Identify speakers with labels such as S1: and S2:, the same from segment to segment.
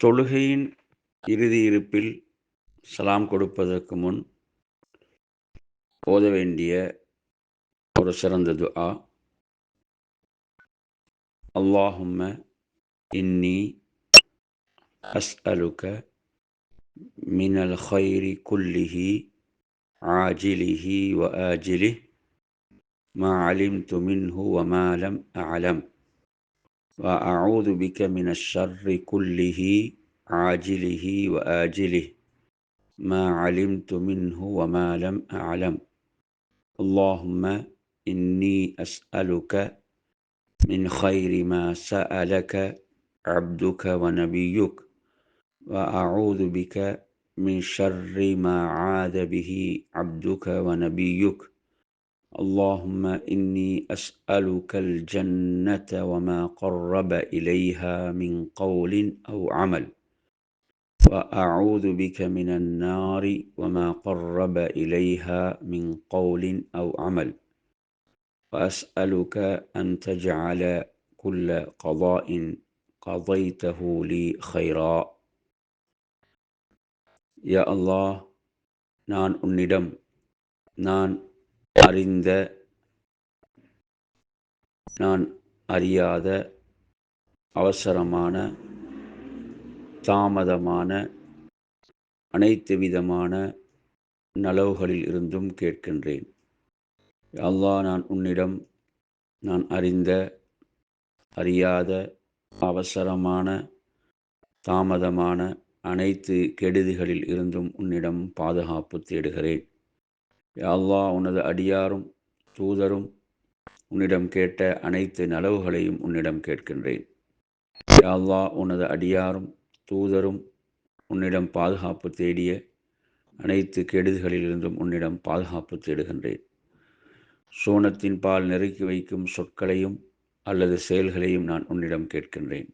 S1: தொழுகையின் இறுதி இருப்பில் சலாம் கொடுப்பதற்கு முன் ஓத வேண்டிய ஒரு சிறந்த துஆ. அல்லாஹும்ம இன்னி அஸ்அலுக மினல் ஹைரி குல்லிஹி ஆஜிலிஹி வ ஆஜிலிஹ் மா அலிம் துமின்ஹு வமாலம் அலம் وأعوذ بك من الشر كله عاجله وآجله. ما علمت منه وما لم أعلم. اللهم إني أسألك من خير ما سألك عبدك ونبيك وأعوذ بك من شر ما عاد به عبدك ونبيك. اللهم إني أسألك الجنة وما قرب إليها من قول أو عمل وأعوذ بك من النار وما قرب إليها من قول أو عمل وأسألك أن تجعل كل قضاء قضيته لي خيرا يا الله நான் உன்னிடம் நான் அறிந்த நான் அறியாத அவசரமான தாமதமான அனைத்து விதமான நலவுகளில் இருந்தும் கேட்கின்றேன். அல்லாஹ் நான் உன்னிடம் நான் அறிந்த அறியாத அவசரமான தாமதமான அனைத்து கெடுதிகளில் இருந்தும் உன்னிடம் பாதுகாப்பு தேடுகிறேன். அல்லாஹ் உனது அடியாரும் தூதரும் உன்னிடம் கேட்ட அனைத்து நலவுகளையும் உன்னிடம் கேட்கின்றேன். அல்லாஹ் உனது அடியாரும் தூதரும் உன்னிடம் பாதுகாப்பு தேடிய அனைத்து கெடுதிகளிலிருந்தும் உன்னிடம் பாதுகாப்பு தேடுகின்றேன். சோனத்தின் பால் நெருக்கி வைக்கும் சொற்களையும் அல்லது செயல்களையும் நான் உன்னிடம் கேட்கின்றேன்.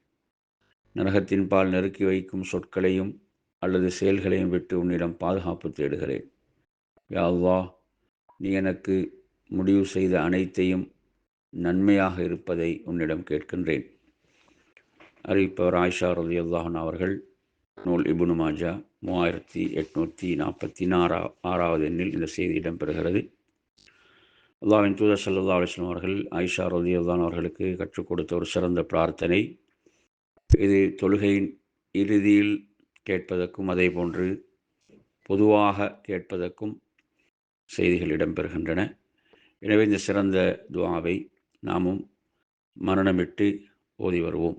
S1: நரகத்தின் பால் நெருக்கி வைக்கும் சொற்களையும் அல்லது செயல்களையும் விட்டு உன்னிடம் பாதுகாப்பு தேடுகிறேன். யா அல்லாஹ் நீ எனக்கு முடிவு செய்த அனைத்தையும் நன்மையாக இருப்பதை உன்னிடம் கேட்கின்றேன். அறிவிப்பவர் ஆயிஷா ரதி அல்லாஹன் அவர்கள் நூல் இபுனு மாஜா மூவாயிரத்தி எட்நூற்றி நாற்பத்தி நாறா ஆறாவது எண்ணில் இந்த செய்தி இடம்பெறுகிறது. அல்லாவின் தூதர் சல்லா அலிஸ்லாம் அவர்கள் ஆயிஷா ரதி அல்லான் அவர்களுக்கு கற்றுக் கொடுத்த ஒரு சிறந்த பிரார்த்தனை. இது தொழுகையின் இறுதியில் கேட்பதற்கும் அதே போன்று பொதுவாக கேட்பதற்கும் செய்திகள் இடம்பெறுகின்றன. எனவே இந்த சிறந்த துவாவை நாமும் மரணமிட்டு ஓதி வருவோம்.